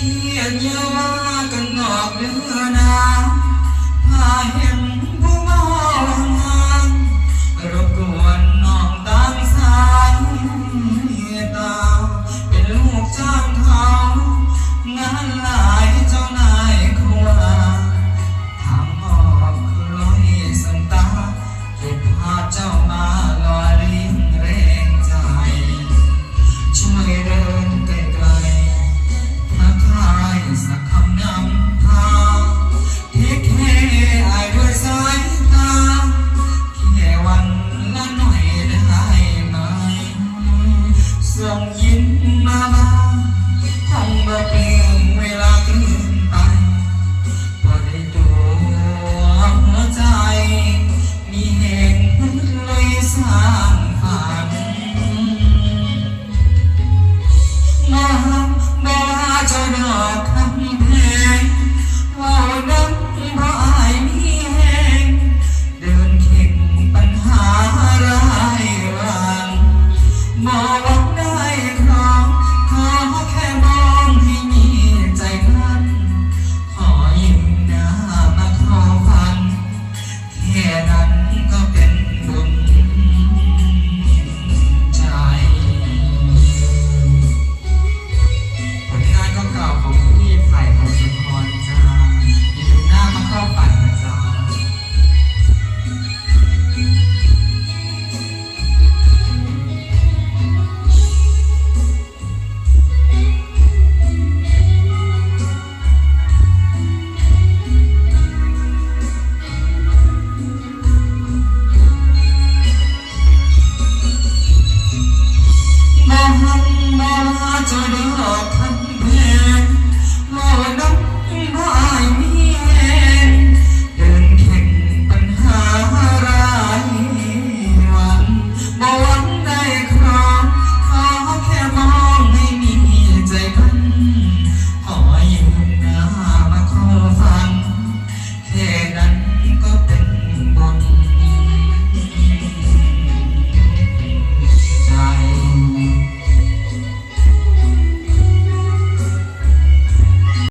นยากันนอกเรือนาพาเห็นผู้มองงามรบกวนน้องตามสายตาเป็นลูกจ้างเขางานลา มาบ้างทำมาเปลี่ยน time.